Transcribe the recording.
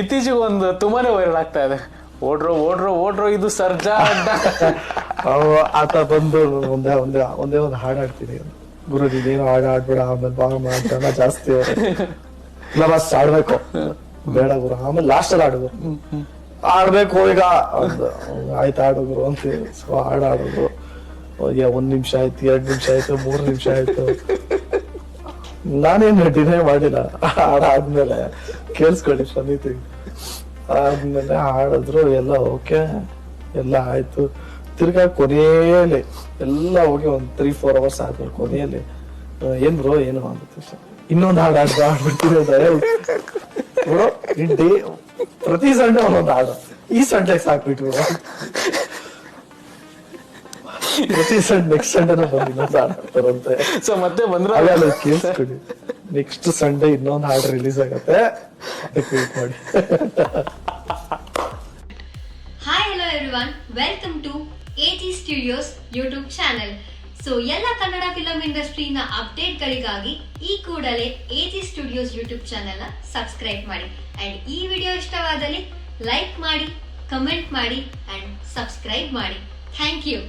ಇತ್ತೀಚೆಗೆ ಒಂದು ತುಂಬಾನೇ ವೈರಲ್ ಆಗ್ತಾ ಇದೆ. ಓಡ್ರೋ ಓಡ್ರೋ ಓಡ್ರೋ, ಇದು ಸರ್ಜಾ ಅಡ್ಡ. ಆತ ಬಂದು ಒಂದೇ ಒಂದೇ ಒಂದೇ ಒಂದು ಹಾಡು ಹಾಡ್ತೀನಿ ಗುರು ಏನೋ ಹಾಡು ಆಡ್ಬೇಡ ಆಮೇಲೆ ಬಾ ಮಾಡ್ತಾನ ಜಾಸ್ತಿ. ನಮಸ್ ಆಡ್ಬೇಕು ಬೇಡ ಗುರು, ಆಮೇಲೆ ಲಾಸ್ಟ್ ಅಲ್ಲಿ ಆಡುದು ಆಡ್ಬೇಕು ಈಗ. ಆಯ್ತು ಗುರು ಅಂತ ಸೊ ಹಾಡು ಆಡೋದು ಒಂದ್ ನಿಮಿಷ ಆಯ್ತು, ಎರಡ್ ನಿಮಿಷ ಆಯ್ತು, ಮೂರ್ ನಿಮಿಷ ಆಯ್ತು. ನಾನೇನು ಡಿನೇ ಮಾಡಿಲ್ಲ. ಹಾಡು ಆದ್ಮೇಲೆ ಕೇಳಿಸ್ಕೊಳ್ಳಿ ಸಮಿತಿ ಆದ್ಮೇಲೆ ಹಾಡಿದ್ರು, ಎಲ್ಲ ಓಕೆ, ಎಲ್ಲ ಆಯ್ತು. ತಿರ್ಗಾ ಕೊನೆಯಲ್ಲಿ ಎಲ್ಲ ಹೋಗಿ ಒಂದ್ ತ್ರೀ ಫೋರ್ ಅವರ್ಸ್ ಆದ್ಮೇಲೆ ಕೊನೆಯಲ್ಲಿ ಏನ್ ಬ್ರೋ ಏನು ಅಂತ ಇನ್ನೊಂದು ಹಾಡು ಹಾಡು ಡೇ ಪ್ರತಿ ಸಂಡೆ ಒಂದೊಂದು ಹಾಡು. ಈ ಸಂಡೆಗೆ ಸಾಕ್ಬಿಟ್ಟು ಪ್ರತಿ ಸಂಡೆ ನೆಕ್ಸ್ಟ್ ಸಂಡೆನೂ ಬಂದು ಇನ್ನೊಂದು ಹಾಡು ಹಾಡ್ತಾರಂತೆ ಸೊ ಮತ್ತೆ ಬಂದ್ರು ಅಲ್ಲ ಕೇಳಿಸ್ಕೊಡಿ ನೆಕ್ಸ್ಟ್ ಸಂಡೇ ಇನ್ನೊಂದು ಹಾಡು ರಿಲೀಸ್ ಆಗತ್ತೆ. ಅದಕ್ಕೆ ವೇಟ್ ಮಾಡಿ. Hi hello everyone welcome to A T studios YouTube channel so ಎಲ್ಲ ಕನ್ನಡ ಫಿಲಂ ಇಂಡಸ್ಟ್ರಿನ ಅಪ್ಡೇಟ್ಗಳಿಗಾಗಿ ಈ ಕೂಡಲೇ ಎ ಟಿ ಸ್ಟುಡಿಯೋಸ್ ಯೂಟ್ಯೂಬ್ ಚಾನೆಲ್ನ ಸಬ್ಸ್ಕ್ರೈಬ್ ಮಾಡಿ. ಅಂಡ್ ಈ ವಿಡಿಯೋ ಇಷ್ಟವಾದಲ್ಲಿ ಲೈಕ್ ಮಾಡಿ ಕಮೆಂಟ್ ಮಾಡಿ ಅಂಡ್ ಸಬ್ಸ್ಕ್ರೈಬ್ ಮಾಡಿ. Thank you